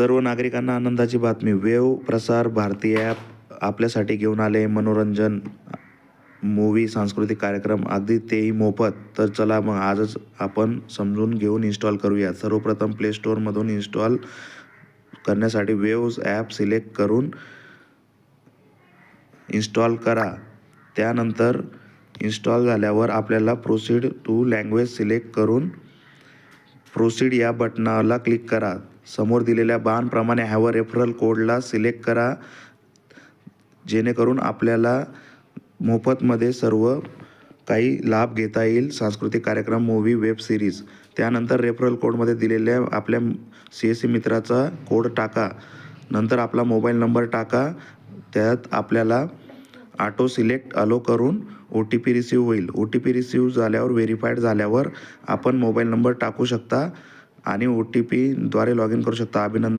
सर्व नागरिकांना आनंदाची बातमी. वेव प्रसार भारती ॲप आपल्यासाठी घेऊन आले मनोरंजन मूवी सांस्कृतिक कार्यक्रम. अगदी तेही मोफत. तर चला मग आजच आपण समजून घेऊन इन्स्टॉल करूया. सर्वप्रथम प्ले स्टोअरमधून इन्स्टॉल करण्यासाठी वेव्ज ॲप सिलेक्ट करून इन्स्टॉल करा. त्यानंतर इन्स्टॉल झाल्यावर आपल्याला प्रोसीड टू लँग्वेज सिलेक्ट करून प्रोसीड या बटनाला क्लिक करा. समोर दिलेल्या बाणप्रमाणे हॅव रेफरल कोडला सिलेक्ट करा. जेणेकरून आपल्याला मोफतमध्ये सर्व काही लाभ घेता येईल. सांस्कृतिक कार्यक्रम मूवी वेब सिरीज त्यानंतर रेफरल कोडमध्ये दिलेल्या आपल्या सी एस सी मित्राचा कोड टाका. नंतर आपला मोबाईल नंबर टाका. त्यात आपल्याला ऑटो सिलेक्ट अलो करून ओ टी पी रिसीव होईल. ओ टी पी रिसीव झाल्यावर व्हेरीफाईड झाल्यावर आपण मोबाईल नंबर टाकू शकता. आणि ओ टी पीद्वारे लॉग इन करू शकता. अभिनंदन.